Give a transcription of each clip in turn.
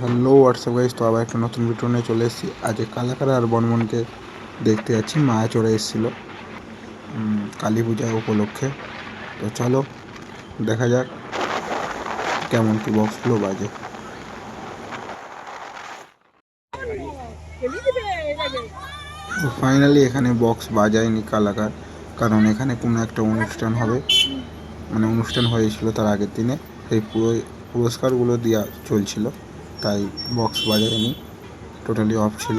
Hello, WhatsApp guys তো আবার একটা নতুন ভিডিও নিয়ে চলে এসেছি। আজকে কালাকারা আর বনমনকে দেখতে যাচ্ছি, মায়া চড়ে এসেছিল কালী পূজা উপলক্ষে। তো চলো, দেখা যাক কেমন কি বক্সগুলো বাজে। ফাইনালি এখানে বক্স বাজায়নি কালাকার, কারণ এখানে কোনো একটা অনুষ্ঠান হবে। মানে অনুষ্ঠান হয়েছিল তার আগের দিনে, সেই পুরো পুরস্কারগুলো দেওয়া চলছিল। তাই বক্স বাজায়নি। টোটালি অফ ছিল।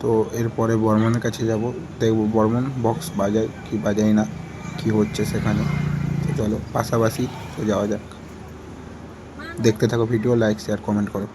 তো এরপরে বর্মনের কাছে যাব। দেখব বর্মন বক্স বাজায় কি বাজায় না, কি হচ্ছে সেখানে। তো চলো, পাশাপাশি তো যাওয়া যাক। দেখতে থাকো ভিডিও লাইক শেয়ার কমেন্ট করো।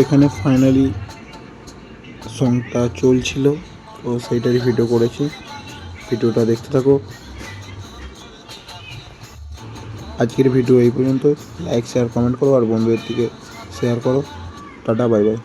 এখানে ফাইনালি সংটা চলছিল, তো সেইটারই ভিডিও করেছি। ভিডিওটা দেখতে থাকো। আজকের ভিডিও এই পর্যন্ত লাইক শেয়ার কমেন্ট করো, আর বন্ধুদের দিকে শেয়ার করো। Tata bye bye